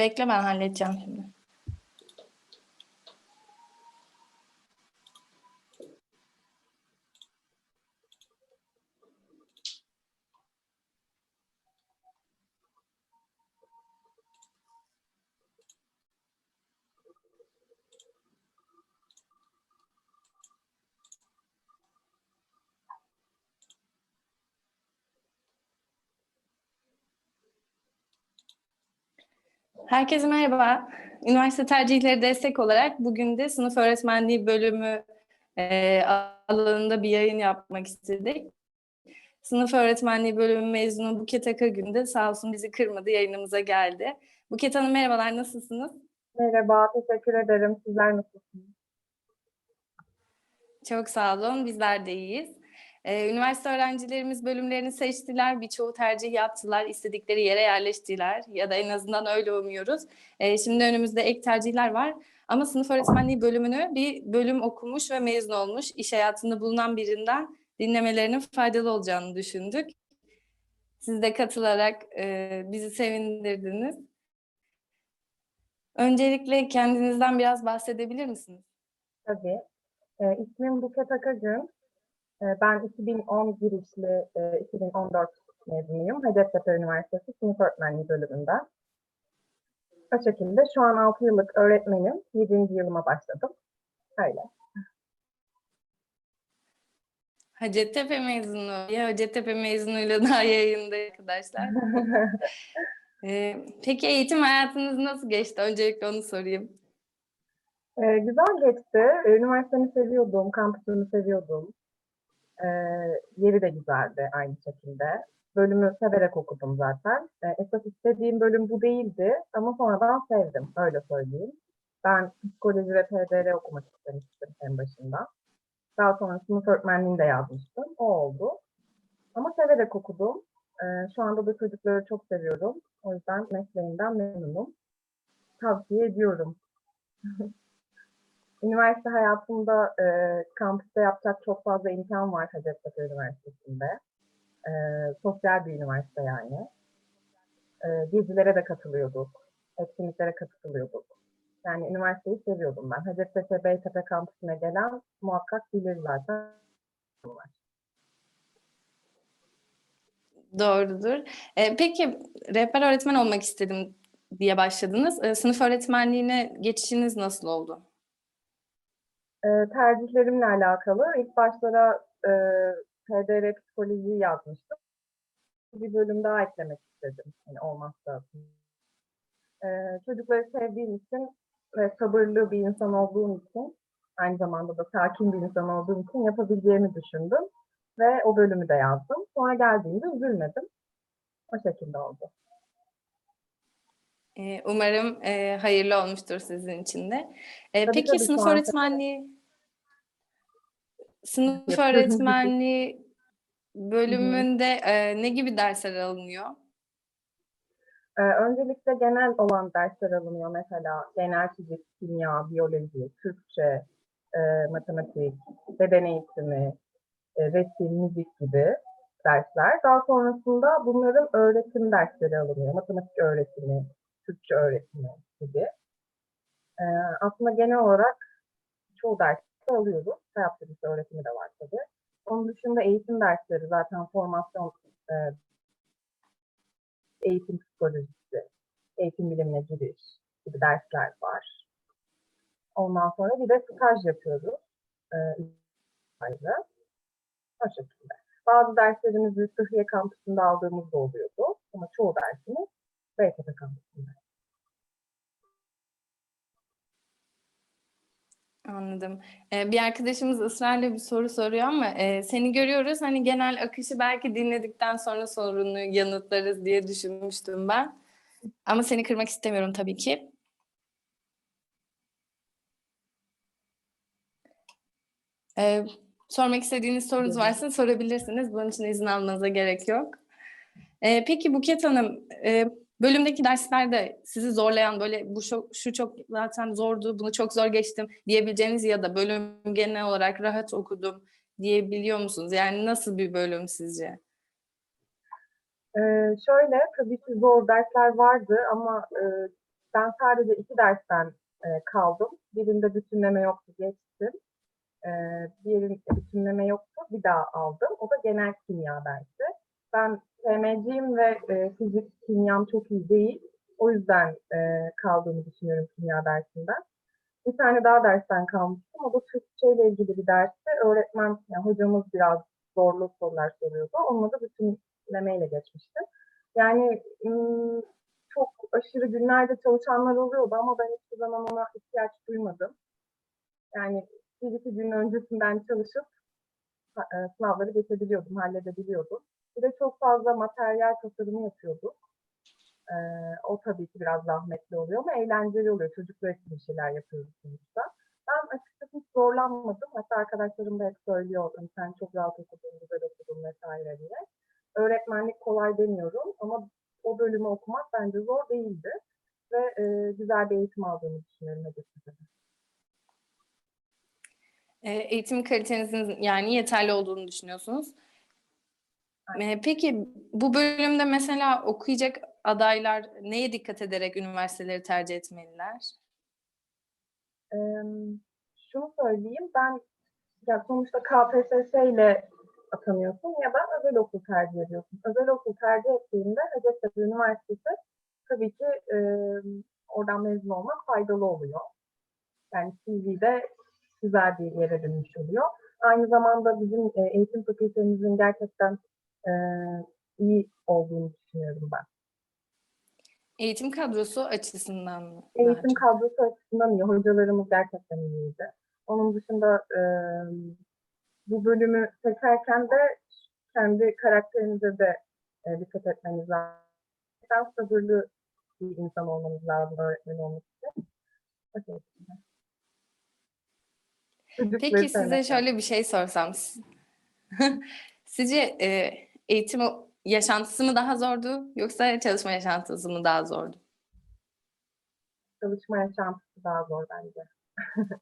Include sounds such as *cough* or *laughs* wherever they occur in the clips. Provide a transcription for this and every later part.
Bekle ben halledeceğim şimdi. Herkese merhaba. Üniversite tercihleri destek olarak bugün de sınıf öğretmenliği bölümü e, alanında bir yayın yapmak istedik. Sınıf öğretmenliği bölümü mezunu Buket Akagün de sağ olsun bizi kırmadı yayınımıza geldi. Buket Hanım merhabalar nasılsınız? Merhaba, teşekkür ederim. Sizler nasılsınız? Çok sağ olun bizler de iyiyiz. Ee, üniversite öğrencilerimiz bölümlerini seçtiler, birçoğu tercih yaptılar, istedikleri yere yerleştiler ya da en azından öyle umuyoruz. Ee, şimdi önümüzde ek tercihler var ama sınıf öğretmenliği bölümünü bir bölüm okumuş ve mezun olmuş, iş hayatında bulunan birinden dinlemelerinin faydalı olacağını düşündük. Siz de katılarak e, bizi sevindirdiniz. Öncelikle kendinizden biraz bahsedebilir misiniz? Tabii. Ee, ismim Buket Akagün. Ee, ben 2010 girişli, e, 2014 mezunuyum. Hacettepe Üniversitesi Sınıf Öğretmenliği bölümünde. O şekilde şu an 6 yıllık öğretmenim. 7. yılıma başladım. Öyle. Hacettepe mezunu. Ya Hacettepe mezunuyla *laughs* daha yayında arkadaşlar. *laughs* Ee, peki eğitim hayatınız nasıl geçti? Öncelikle onu sorayım. Ee, güzel geçti. Üniversitemi seviyordum, kampüsümü seviyordum. Ee, yeri de güzeldi aynı şekilde. Bölümü severek okudum zaten. Ee, esas istediğim bölüm bu değildi ama sonradan sevdim, öyle söyleyeyim. Ben psikoloji ve PDR okumak istemiştim en başında. Daha sonra sınıf öğretmenliğini de yazmıştım, o oldu. Ama severek okudum. Ee, şu anda da çocukları çok seviyorum. O yüzden mesleğimden memnunum. Tavsiye ediyorum. *laughs* Üniversite hayatımda e, kampüste yapacak çok fazla imkan var Hacettepe Üniversitesi'nde. E, sosyal bir üniversite yani. E, gezilere de katılıyorduk. Etkinliklere katılıyorduk. Yani üniversiteyi seviyordum ben. Hacettepe Beytepe kampüsüne gelen muhakkak bilir zaten. Doğrudur. Ee, peki rehber öğretmen olmak istedim diye başladınız. Ee, sınıf öğretmenliğine geçişiniz nasıl oldu? E, tercihlerimle alakalı ilk başlara e, PDR psikolojiyi yazmıştım. Bir bölüm daha eklemek istedim. Yani olmazsa. E, çocukları sevdiğim için ve sabırlı bir insan olduğum için aynı zamanda da sakin bir insan olduğum için yapabileceğimi düşündüm. Ve o bölümü de yazdım. Sonra geldiğimde üzülmedim. O şekilde oldu. Ee, umarım e, hayırlı olmuştur sizin için de. Ee, Tabii, peki tabii, sınıf öğretmenliği sınıf öğretmenliği bölümünde e, ne gibi dersler alınıyor? Ee, öncelikle genel olan dersler alınıyor. Mesela genel fizik, kimya, biyoloji, Türkçe, e, matematik, beden eğitimi, e, resim, müzik gibi dersler. Daha sonrasında bunların öğretim dersleri alınıyor. Matematik öğretimi, Türkçe öğretimi gibi. Ee, aslında genel olarak çoğu dersi alıyoruz. Hayat bilgisi öğretimi de var tabii. Onun dışında eğitim dersleri zaten formasyon e, eğitim psikolojisi, eğitim bilimine giriş gibi dersler var. Ondan sonra bir de staj yapıyoruz. E, ayrı. O şekilde. Bazı derslerimizi Sıhhiye kampüsünde aldığımız da oluyordu. Ama çoğu dersimiz Beytepe kampüsünde. Anladım. Ee, bir arkadaşımız ısrarla bir soru soruyor ama e, seni görüyoruz. Hani genel akışı belki dinledikten sonra sorunu yanıtlarız diye düşünmüştüm ben. Ama seni kırmak istemiyorum tabii ki. Ee, sormak istediğiniz sorunuz varsa sorabilirsiniz. Bunun için izin almanıza gerek yok. Ee, peki Buket Hanım, e, bölümdeki derslerde sizi zorlayan böyle bu şu, şu çok zaten zordu, bunu çok zor geçtim diyebileceğiniz ya da bölüm genel olarak rahat okudum diyebiliyor musunuz? Yani nasıl bir bölüm sizce? Ee, şöyle, tabii ki zor dersler vardı ama e, ben sadece iki dersten e, kaldım. Birinde bütünleme yoktu, geçtim. E, diğerinde bütünleme yoktu, bir daha aldım. O da genel kimya dersi. Ben TMC'yim ve e, fizik, kimyam çok iyi değil. O yüzden e, kaldığımı düşünüyorum kimya dersinden. Bir tane daha dersten kalmıştım. O da Türkçe ile ilgili bir dersti. Öğretmen, yani hocamız biraz zorlu sorular soruyordu. Onunla da bütünlemeyle geçmiştim. Yani çok aşırı günlerde çalışanlar oluyordu ama ben hiçbir zaman ona ihtiyaç duymadım. Yani bir iki gün öncesinden çalışıp e, sınavları geçebiliyordum, halledebiliyordum. Bir de çok fazla materyal tasarımı yapıyorduk. Ee, o tabii ki biraz zahmetli oluyor ama eğlenceli oluyor. Çocuklar için bir şeyler yapıyoruz sonuçta. Ben açıkçası hiç zorlanmadım. Hatta arkadaşlarım da hep söylüyor, "Hani sen çok rahat okudun, güzel okudun vesaire diye. Öğretmenlik kolay demiyorum ama o bölümü okumak bence zor değildi. Ve e, güzel bir eğitim aldığımı düşünüyorum Hacettepe'de. E, eğitim kalitenizin yani yeterli olduğunu düşünüyorsunuz. E, peki bu bölümde mesela okuyacak adaylar neye dikkat ederek üniversiteleri tercih etmeliler? Ee, şunu söyleyeyim, ben ya sonuçta KPSS ile atanıyorsun ya da özel okul tercih ediyorsun. Özel okul tercih ettiğinde Hacettepe Üniversitesi tabii ki e, oradan mezun olmak faydalı oluyor. Yani CV'de güzel bir yere dönmüş oluyor. Aynı zamanda bizim e, eğitim fakültemizin gerçekten e, iyi olduğunu düşünüyorum ben. Eğitim kadrosu açısından mı? daha Eğitim kadrosu açısından iyi. Hocalarımız gerçekten iyiydi. Onun dışında e, bu bölümü seçerken de kendi karakterinize de e, dikkat etmeniz lazım. Gerçekten sabırlı bir insan olmanız lazım öğretmen olmak için. Şekilde. Çocukları Peki size şöyle bir şey sorsam. *laughs* Sizce e, eğitim yaşantısı mı daha zordu yoksa çalışma yaşantısı mı daha zordu? Çalışma yaşantısı daha zor bence. *laughs*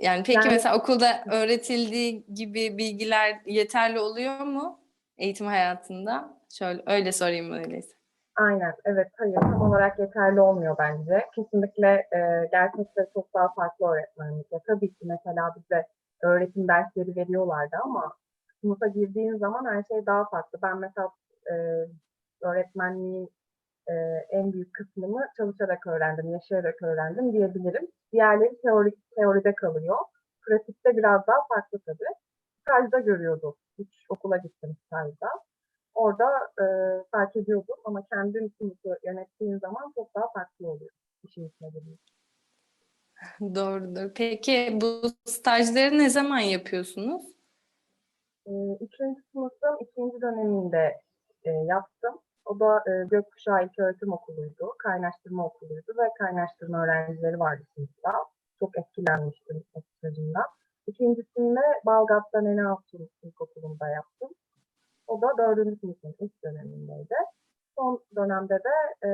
Yani peki Yani- mesela okulda öğretildiği gibi bilgiler yeterli oluyor mu eğitim hayatında? Şöyle öyle sorayım öyleyse. Aynen, evet, hayır, tam olarak yeterli olmuyor bence. Kesinlikle e, gerçekten çok daha farklı öğretmenlikle. Tabii ki mesela bize öğretim dersleri veriyorlardı ama sınıfa girdiğin zaman her şey daha farklı. Ben mesela e, öğretmenliğin e, en büyük kısmını çalışarak öğrendim, yaşayarak öğrendim diyebilirim. Diğerleri teori, teoride kalıyor. Pratikte biraz daha farklı tabii. Stajda görüyorduk. Üç okula gittim stajda orada e, fark ediyordum ama kendin sınıfı yönettiğin zaman çok daha farklı oluyor işin içine giriyor. Doğrudur. Peki bu stajları ne zaman yapıyorsunuz? E, üçüncü sınıfın ikinci döneminde e, yaptım. O da e, Gökkuşağı İlköğretim Okulu'ydu, kaynaştırma okuluydu ve kaynaştırma öğrencileri vardı sınıfta. Çok etkilenmiştim o stajımdan. İkincisinde Balgat'ta Nene Altun İlkokulu'nda yaptım. O da dördüncü sınıfın ilk dönemindeydi. Son dönemde de e,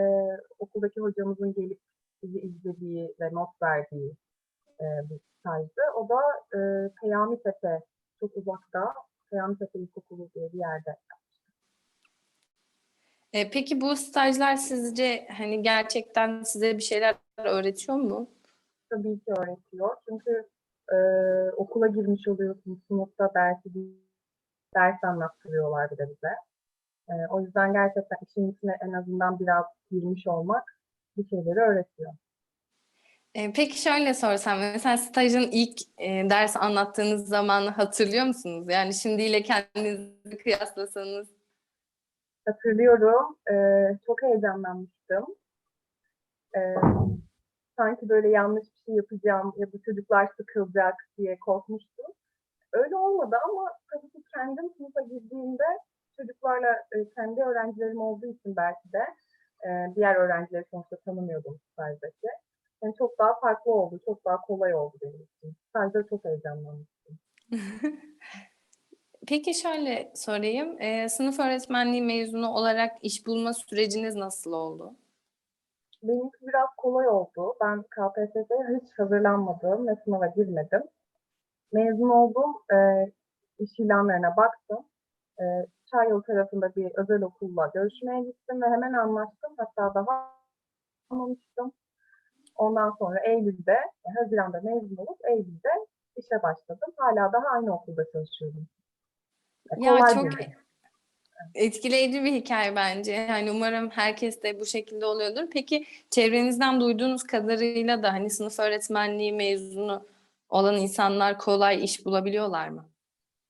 okuldaki hocamızın gelip bizi izlediği ve not verdiği e, bir stajdı. O da e, Peyami Tepe, çok uzakta Peyami Tepe İlkokulu diye bir yerde. E, peki bu stajlar sizce hani gerçekten size bir şeyler öğretiyor mu? Tabii ki öğretiyor. Çünkü e, okula girmiş oluyorsun, sınıfta dersi ders anlattırıyorlar bir de bize. E, o yüzden gerçekten işin içine en azından biraz girmiş olmak bir şeyleri öğretiyor. E, peki şöyle sorsam mesela stajın ilk e, ders anlattığınız zamanı hatırlıyor musunuz? Yani şimdiyle kendinizi kıyaslasanız. Hatırlıyorum, e, çok heyecanlanmıştım. E, sanki böyle yanlış bir şey yapacağım ya da çocuklar sıkılacak diye korkmuştum. Öyle olmadı ama tabii ki kendim sınıfa girdiğimde çocuklarla e, kendi öğrencilerim olduğu için belki de e, diğer öğrencileri sonuçta tanımıyordum stajdaki. Yani çok daha farklı oldu, çok daha kolay oldu benim için. Stajda çok heyecanlanmıştım. *laughs* Peki şöyle sorayım. E, sınıf öğretmenliği mezunu olarak iş bulma süreciniz nasıl oldu? Benimki biraz kolay oldu. Ben KPSS'ye hiç hazırlanmadım ve sınava girmedim. Mezun oldum, e, iş ilanlarına baktım. E, Çayyolu tarafında bir özel okulla görüşmeye gittim ve hemen anlaştım. Hatta daha tamamlamıştım. Ondan sonra Eylül'de, yani Haziran'da mezun olup Eylül'de işe başladım. Hala daha aynı okulda çalışıyorum. Yani Ya kolay çok bir- etkileyici bir hikaye bence. Yani umarım herkes de bu şekilde oluyordur. Peki çevrenizden duyduğunuz kadarıyla da hani sınıf öğretmenliği mezunu olan insanlar kolay iş bulabiliyorlar mı?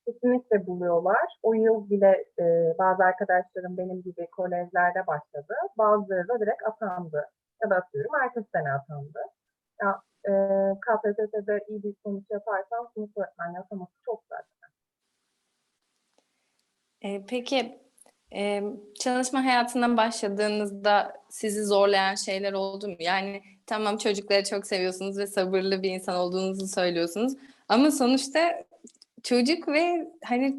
Kesinlikle buluyorlar. O yıl bile e, bazı arkadaşlarım benim gibi kolejlerde başladı. Bazıları da direkt atandı. Ya da atıyorum ertesi sene atandı. Ya, e, KPSS'de iyi bir sonuç yaparsan sınıf öğretmenliği ataması çok zaten. Ee, peki e, çalışma hayatına başladığınızda sizi zorlayan şeyler oldu mu? Yani tamam çocukları çok seviyorsunuz ve sabırlı bir insan olduğunuzu söylüyorsunuz. Ama sonuçta çocuk ve hani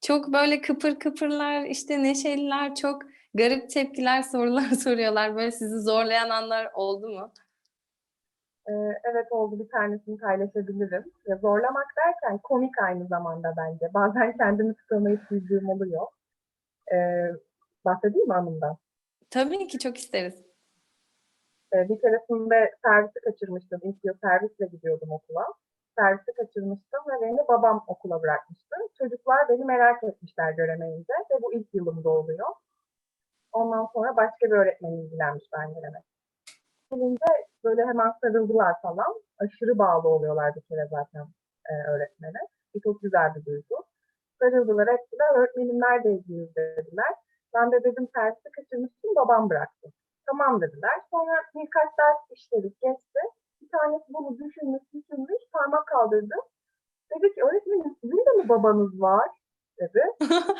çok böyle kıpır kıpırlar, işte neşeliler, çok garip tepkiler, sorular *laughs* soruyorlar. Böyle sizi zorlayan anlar oldu mu? E, evet oldu bir tanesini paylaşabilirim. Ya, zorlamak derken komik aynı zamanda bence. Bazen kendimi tutamayıp güldüğüm oluyor. E, bahsedeyim mi anımdan? Tabii ki çok isteriz. Ee, bir keresinde servisi kaçırmıştım. İlk servisle gidiyordum okula. Servisi kaçırmıştım ve beni babam okula bırakmıştı. Çocuklar beni merak etmişler göremeyince ve bu ilk yılımda oluyor. Ondan sonra başka bir öğretmen ilgilenmiş ben gelemek. Gelince böyle hemen sarıldılar falan. Aşırı bağlı oluyorlar bir kere zaten e, öğretmene. Bu çok güzel bir duygu. Sarıldılar ettiler. Öğretmenim neredeydiniz dediler. Ben de dedim servisi kaçırmıştım babam bıraktı. Tamam dediler. Sonra birkaç ders işledik geçti. Bir tanesi bunu düşünmüş düşünmüş parmak kaldırdı. Dedi ki öğretmenim sizin de mi babanız var? dedi. *laughs*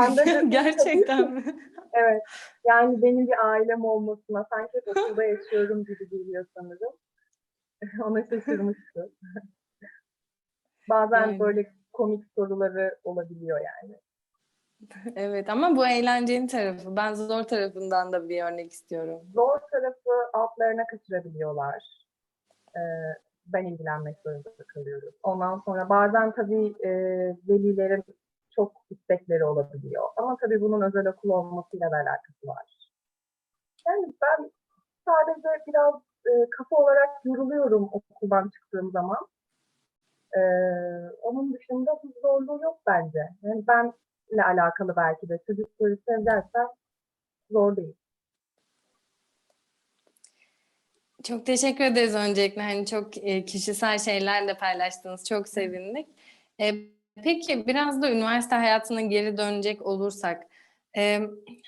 Ben de *laughs* Gerçekten mi? Evet. Yani benim bir ailem olmasına sanki okulda yaşıyorum gibi geliyor sanırım. *laughs* Ona şaşırmıştı. *laughs* Bazen Yani. böyle komik soruları olabiliyor yani. Evet ama bu eğlencenin tarafı. Ben zor tarafından da bir örnek istiyorum. Zor tarafı altlarına kaçırabiliyorlar. Ee, ben ilgilenmek zorunda kalıyorum. Ondan sonra bazen tabii e, velilerin çok istekleri olabiliyor. Ama tabii bunun özel okul olmasıyla da alakası var. Yani ben sadece biraz e, kafa olarak yoruluyorum okuldan çıktığım zaman. Ee, onun dışında bir zorluğu yok bence. Yani benle alakalı belki de çocukları seversen zor değil. Çok teşekkür ederiz öncelikle. Hani çok e, kişisel şeyler de paylaştınız. Çok sevindik. E, peki biraz da üniversite hayatına geri dönecek olursak, e,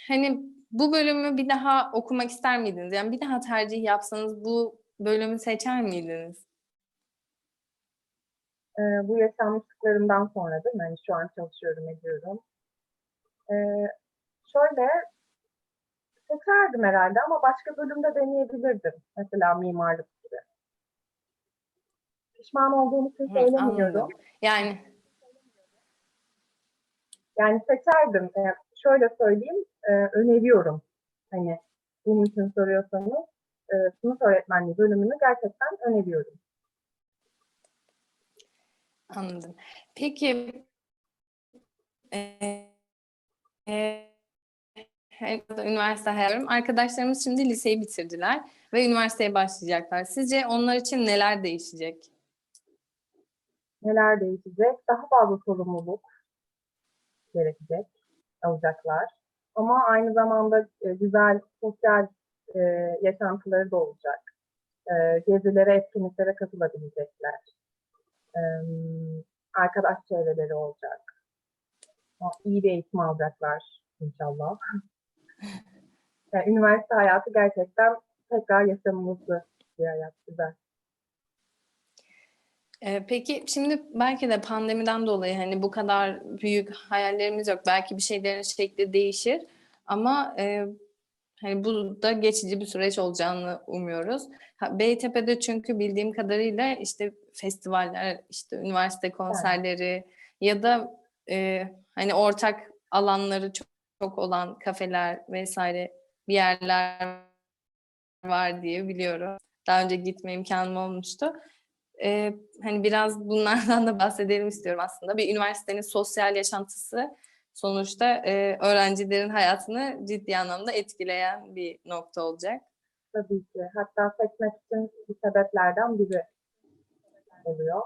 hani bu bölümü bir daha okumak ister miydiniz? Yani bir daha tercih yapsanız bu bölümü seçer miydiniz? Ee, bu yaşanmışlıklarımdan sonra değil mi? Hani şu an çalışıyorum, ediyorum. Ee, şöyle seçerdim herhalde ama başka bölümde deneyebilirdim. Mesela mimarlık gibi. Pişman olduğum için Hı, söylemiyorum. Yani Yani seçerdim. Ee, şöyle söyleyeyim, e, öneriyorum. Hani bunun için soruyorsanız e, sınıf öğretmenliği bölümünü gerçekten öneriyorum. Anladım. Peki e, e, üniversite hayatım. Arkadaşlarımız şimdi liseyi bitirdiler ve üniversiteye başlayacaklar. Sizce onlar için neler değişecek? Neler değişecek? Daha fazla sorumluluk gerekecek, alacaklar. Ama aynı zamanda e, güzel sosyal e, yaşantıları da olacak. E, gezilere, etkinliklere katılabilecekler. E, arkadaş çevreleri olacak. İyi bir eğitim alacaklar inşallah. *laughs* Yani üniversite hayatı gerçekten tekrar yaşanması bir hayat. Güzel. E, peki şimdi belki de pandemiden dolayı hani bu kadar büyük hayallerimiz yok. Belki bir şeylerin şekli değişir ama e, hani bu da geçici bir süreç olacağını umuyoruz. Ha, Beytepe'de çünkü bildiğim kadarıyla işte festivaller, işte üniversite konserleri ya da e, hani ortak alanları çok, çok olan kafeler vesaire bir yerler var diye biliyorum. Daha önce gitme imkanım olmuştu. Ee, hani biraz bunlardan da bahsedelim istiyorum aslında. Bir üniversitenin sosyal yaşantısı sonuçta e, öğrencilerin hayatını ciddi anlamda etkileyen bir nokta olacak. Tabii ki. Hatta seçmek için bir sebeplerden biri oluyor.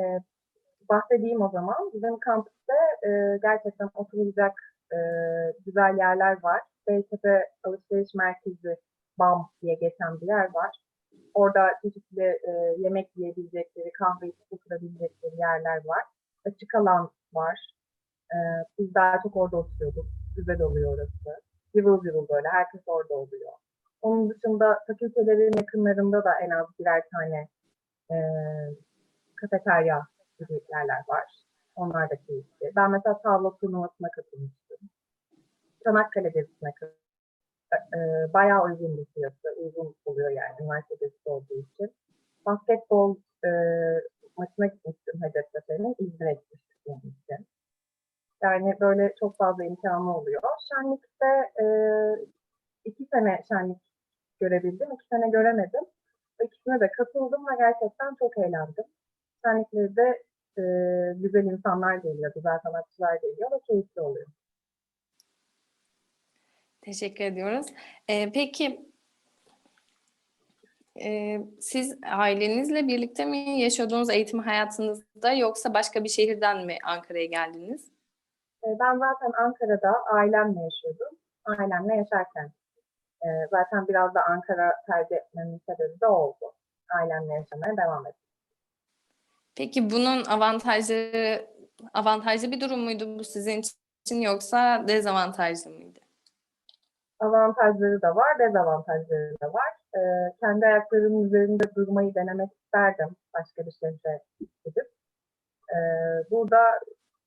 Ee, bahsedeyim o zaman. Bizim kampüste e, gerçekten oturulacak e, güzel yerler var. Beytepe Alışveriş Merkezi BAM diye geçen bir yer var. Orada çeşitli e, yemek yiyebilecekleri, kahve içip oturabilecekleri yerler var. Açık alan var. E, biz daha çok orada oturuyorduk. Güzel oluyor orası. Cıvıl cıvıl böyle. Herkes orada oluyor. Onun dışında fakültelerin yakınlarında da en az birer tane e, kafeterya gibi yerler var. Onlar da keyifli. Ben mesela tavla turnuvasına katılmıştım. Çanakkale gezisine katılmıştım. E, bayağı uygun bir fiyatı. Uygun oluyor yani üniversite olduğu için. Basketbol e, maçına gitmiştim Hacettepe'nin. İzmir'e gitmiştim bunun için. Yani böyle çok fazla imkanı oluyor. Şenlikte e, iki sene şenlik görebildim. iki sene göremedim. İkisine de katıldım ve gerçekten çok eğlendim. Şenlikleri de e, güzel insanlar geliyor, güzel sanatçılar geliyor ve keyifli oluyor. Teşekkür ediyoruz. Ee, peki e, siz ailenizle birlikte mi yaşadığınız eğitim hayatınızda yoksa başka bir şehirden mi Ankara'ya geldiniz? E, ben zaten Ankara'da ailemle yaşıyordum. Ailemle yaşarken e, zaten biraz da Ankara tercih etmemin sebebi de oldu. Ailemle yaşamaya devam ettim. Peki bunun avantajları avantajlı bir durum muydu bu sizin için yoksa dezavantajlı mıydı? Avantajları da var, dezavantajları da var. E, kendi ayaklarımın üzerinde durmayı denemek isterdim başka bir şehre gidip. E, burada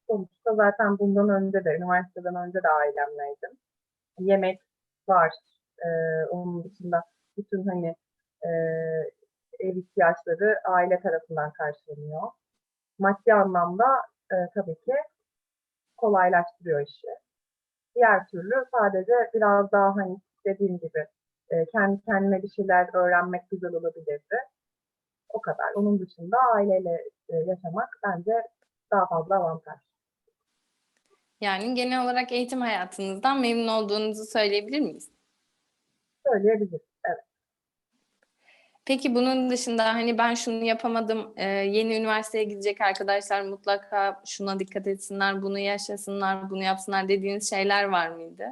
sonuçta zaten bundan önce de, üniversiteden önce de ailemleydim. Yemek var. E, onun dışında bütün hani e, ev ihtiyaçları aile tarafından karşılanıyor. Maddi anlamda e, tabii ki kolaylaştırıyor işi. Diğer türlü sadece biraz daha hani dediğim gibi e, kendi kendine bir şeyler öğrenmek güzel olabilirdi. O kadar. Onun dışında aileyle e, yaşamak bence daha fazla avantaj. Yani genel olarak eğitim hayatınızdan memnun olduğunuzu söyleyebilir miyiz? Söyleyebiliriz. Peki bunun dışında hani ben şunu yapamadım, e, yeni üniversiteye gidecek arkadaşlar mutlaka şuna dikkat etsinler, bunu yaşasınlar, bunu yapsınlar dediğiniz şeyler var mıydı?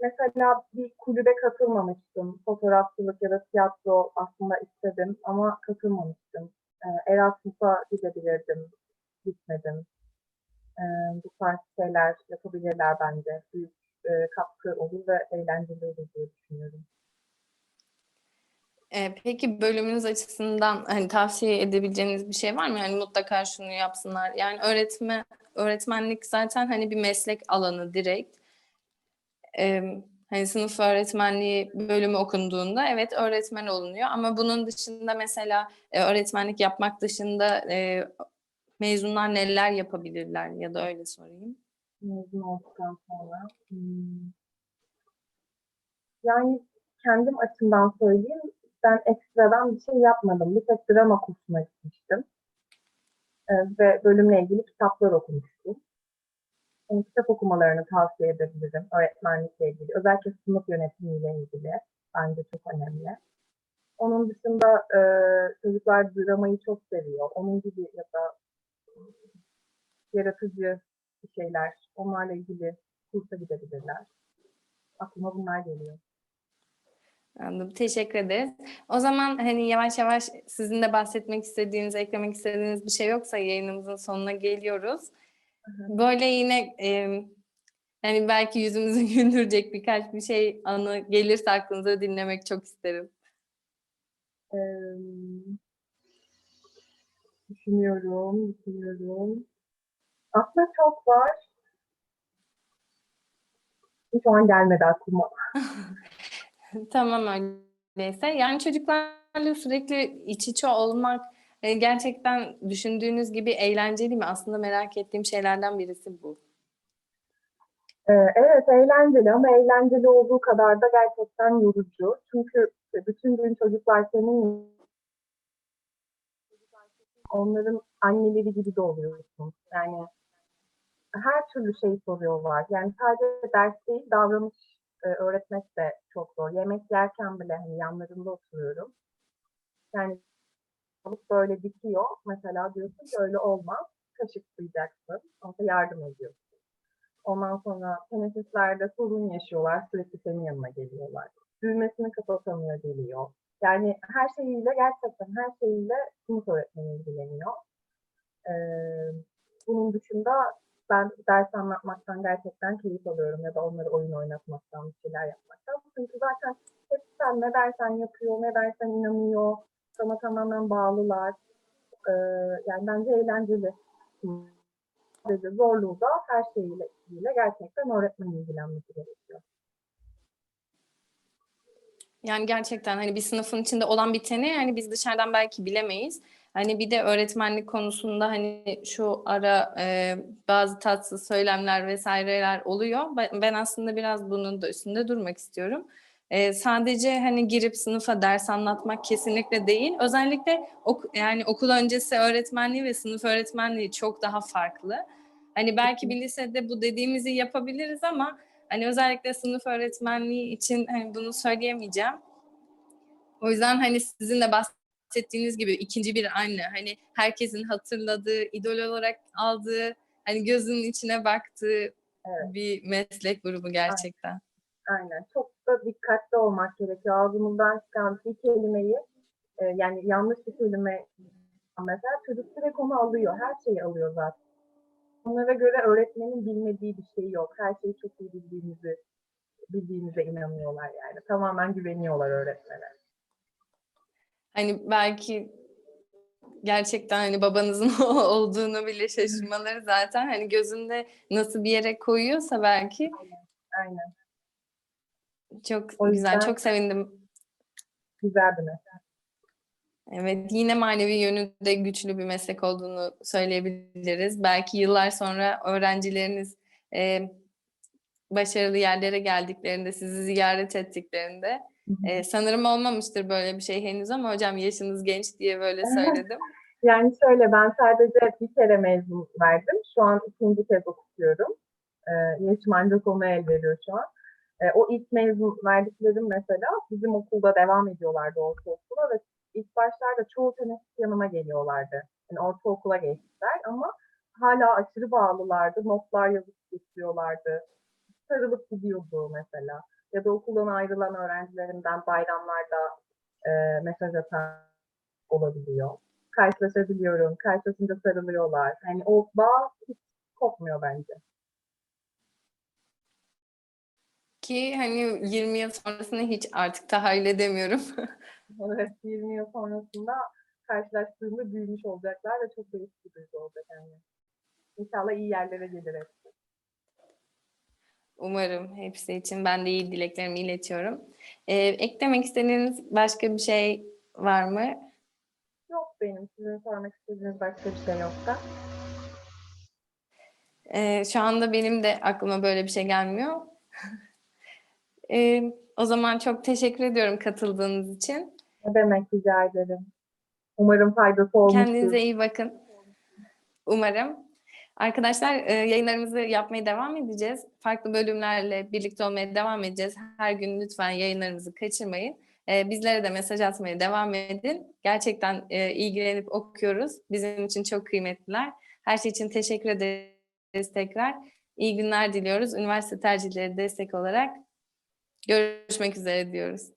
Mesela bir kulübe katılmamıştım. Fotoğrafçılık ya da tiyatro aslında istedim ama katılmamıştım. Erasmus'a gidebilirdim, gitmedim. Ee, bu tarz şeyler yapabilirler bence. Büyük e, katkı olur ve eğlenceli olur diye düşünüyorum. E, peki bölümünüz açısından hani tavsiye edebileceğiniz bir şey var mı? Yani mutlaka şunu yapsınlar. Yani öğretme öğretmenlik zaten hani bir meslek alanı direkt. E, hani sınıf öğretmenliği bölümü okunduğunda evet öğretmen olunuyor ama bunun dışında mesela e, öğretmenlik yapmak dışında e, mezunlar neler yapabilirler ya da öyle sorayım. mezun olduktan sonra. Hmm. Yani kendim açımdan söyleyeyim, ben ekstradan bir şey yapmadım. Bir tek drama kursuna gitmiştim. Ee, ve bölümle ilgili kitaplar okumuştum. Yani kitap okumalarını tavsiye edebilirim öğretmenlikle ilgili. Özellikle sınıf yönetimiyle ilgili. Bence çok önemli. Onun dışında e, çocuklar dramayı çok seviyor. Onun gibi ya da yaratıcı bir şeyler, onlarla ilgili kursa gidebilirler. Aklıma bunlar geliyor. Anladım. Teşekkür ederiz. O zaman hani yavaş yavaş sizin de bahsetmek istediğiniz, eklemek istediğiniz bir şey yoksa yayınımızın sonuna geliyoruz. Böyle yine e, hani belki yüzümüzü *laughs* güldürecek birkaç bir şey anı gelirse aklınıza dinlemek çok isterim. Ee, düşünüyorum, düşünüyorum. Aslında çok var. Şu an gelmedi aklıma. *laughs* Tamam öyleyse. Yani çocuklarla sürekli iç içe olmak e, gerçekten düşündüğünüz gibi eğlenceli mi? Aslında merak ettiğim şeylerden birisi bu. Ee, evet eğlenceli ama eğlenceli olduğu kadar da gerçekten yorucu. Çünkü bütün gün çocuklar senin onların anneleri gibi de oluyorsun. Yani her türlü şey soruyorlar. Yani sadece ders değil, davranış e, öğretmek de çok zor. Yemek yerken bile hani yanlarında oturuyorum. Yani alıp böyle dikiyor. Mesela diyorsun ki öyle olmaz. Kaşıklayacaksın. Sonra yardım ediyorsun. Ondan sonra teneffüslerde sorun yaşıyorlar. Sürekli senin yanına geliyorlar. Düğmesini kapatamıyor geliyor. Yani her şeyiyle gerçekten her şeyiyle sınıf öğretmeni ilgileniyor. Ee, bunun dışında ben ders anlatmaktan gerçekten keyif alıyorum ya da onları oyun oynatmaktan, bir şeyler yapmaktan. Çünkü zaten hep sen ne dersen yapıyor, ne dersen inanıyor, sana tamamen bağlılar. Ee, yani bence eğlenceli. Sadece zorluğu da her şeyiyle ilgili gerçekten öğretmenin ilgilenmesi gerekiyor. Yani gerçekten hani bir sınıfın içinde olan biteni yani biz dışarıdan belki bilemeyiz. Hani bir de öğretmenlik konusunda hani şu ara e, bazı tatsız söylemler vesaireler oluyor. Ben, aslında biraz bunun da üstünde durmak istiyorum. E, sadece hani girip sınıfa ders anlatmak kesinlikle değil. Özellikle ok, yani okul öncesi öğretmenliği ve sınıf öğretmenliği çok daha farklı. Hani belki bir lisede bu dediğimizi yapabiliriz ama hani özellikle sınıf öğretmenliği için hani bunu söyleyemeyeceğim. O yüzden hani sizin de bahsettiğiniz gibi ikinci bir anne hani herkesin hatırladığı, idol olarak aldığı, hani gözünün içine baktığı Evet. bir meslek grubu gerçekten. Aynen. Çok da dikkatli olmak gerekiyor. Ağzımızdan çıkan bir kelimeyi e, yani yanlış bir kelime mesela çocuk direkt onu alıyor. Her şeyi alıyor zaten. Onlara göre öğretmenin bilmediği bir şey yok. Her şeyi çok iyi bildiğimizi bildiğimize inanıyorlar yani. Tamamen güveniyorlar öğretmene. Hani belki gerçekten hani babanızın *laughs* olduğunu bile şaşırmaları zaten hani gözünde nasıl bir yere koyuyorsa belki Aynen. çok O güzel, çok sevindim. Güzel bir meslek. Evet, yine manevi yönü de güçlü bir meslek olduğunu söyleyebiliriz. Belki yıllar sonra öğrencileriniz e, başarılı yerlere geldiklerinde, sizi ziyaret ettiklerinde e, sanırım olmamıştır böyle bir şey henüz ama hocam yaşınız genç diye böyle söyledim. *laughs* Yani şöyle ben sadece bir kere mezun verdim. Şu an ikinci kez okutuyorum. Ee, yaşım ancak ona el veriyor şu an. Ee, o ilk mezun verdiklerim mesela bizim okulda devam ediyorlardı ortaokula ve ilk başlarda çoğu teneffüs yanıma geliyorlardı. Yani ortaokula geçtiler ama hala aşırı bağlılardı. Notlar yazıp getiriyorlardı. Sarılıp gidiyordu mesela. Ya da okuldan ayrılan öğrencilerimden bayramlarda e, mesaj atan olabiliyor karşılaşabiliyorum. Karşılaşınca sarılıyorlar. Hani o bağ hiç kopmuyor bence. Ki hani 20 yıl sonrasını hiç artık tahayyül edemiyorum. *laughs* Evet, 20 yıl sonrasında karşılaştığımda büyümüş olacaklar ve çok değişik bir duygu olacak yani. İnşallah iyi yerlere gelir hepsi. Umarım hepsi için ben de iyi dileklerimi iletiyorum. E, eklemek istediğiniz başka bir şey var mı? Yok benim sizin sormak istediğiniz başka bir şey yoksa. Ee, şu anda benim de aklıma böyle bir şey gelmiyor. *laughs* Ee, o zaman çok teşekkür ediyorum katıldığınız için. Ne demek rica ederim. Umarım faydası olmuştur. Kendinize iyi bakın. Umarım. Arkadaşlar e, yayınlarımızı yapmaya devam edeceğiz. Farklı bölümlerle birlikte olmaya devam edeceğiz. Her gün lütfen yayınlarımızı kaçırmayın. E, bizlere de mesaj atmaya devam edin. Gerçekten e, ilgilenip okuyoruz. Bizim için çok kıymetliler. Her şey için teşekkür ederiz tekrar. İyi günler diliyoruz. Üniversite tercihleri destek olarak görüşmek üzere diyoruz.